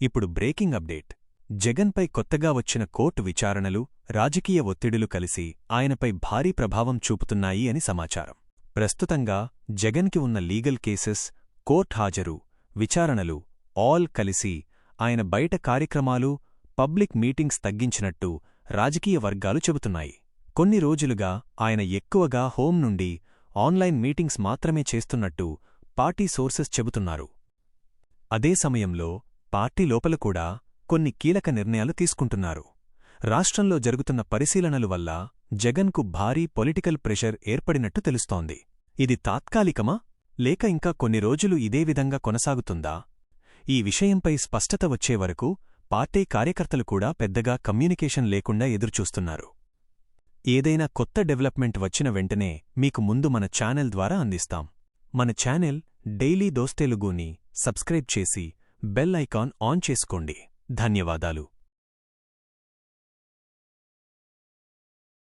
ఇప్పుడు breaking update. జగన్పై కొత్తగా వచ్చిన కోర్టు విచారణలు రాజకీయ ఒత్తిడులు కలిసి ఆయనపై భారీ ప్రభావం చూపుతున్నాయి అని సమాచారం. ప్రస్తుతంగా జగన్కి ఉన్న లీగల్ కేసెస్ కోర్ట్ హాజరు విచారణలు ఆల్ కలిసి ఆయన బయట కార్యక్రమాలు పబ్లిక్ మీటింగ్స్ తగ్గించినట్టు రాజకీయ వర్గాలు చెబుతున్నాయి. కొన్ని రోజులుగా ఆయన ఎక్కువగా హోం నుండి ఆన్లైన్ మీటింగ్స్ మాత్రమే చేస్తున్నట్టు పార్టీ సోర్సెస్ చెబుతున్నారు. అదే సమయంలో పార్టీ లోపల కూడా కొన్ని కీలక నిర్ణయాలు తీసుకుంటున్నారు. రాష్ట్రంలో జరుగుతున్న పరిశీలనలు వల్ల జగన్కు భారీ పొలిటికల్ ప్రెషర్ ఏర్పడినట్టు తెలుస్తోంది. ఇది తాత్కాలికమా? లేక ఇంకా కొన్ని రోజులు ఇదే విధంగా కొనసాగుతుందా? ఈ విషయంపై స్పష్టత వచ్చే వరకు పార్టీ కార్యకర్తలు కూడా పెద్దగా కమ్యూనికేషన్ లేకుండా ఎదురుచూస్తున్నారు. ఏదైనా కొత్త డెవలప్మెంట్ వచ్చిన వెంటనే మీకు ముందు మన ఛానల్ ద్వారా అందిస్తాం. మన ఛానల్ డైలీ దోస్తెలుగుని సబ్స్క్రైబ్ చేసి బెల్ ఐకాన్ ఆన్ చేసుకోండి. ధన్యవాదాలు.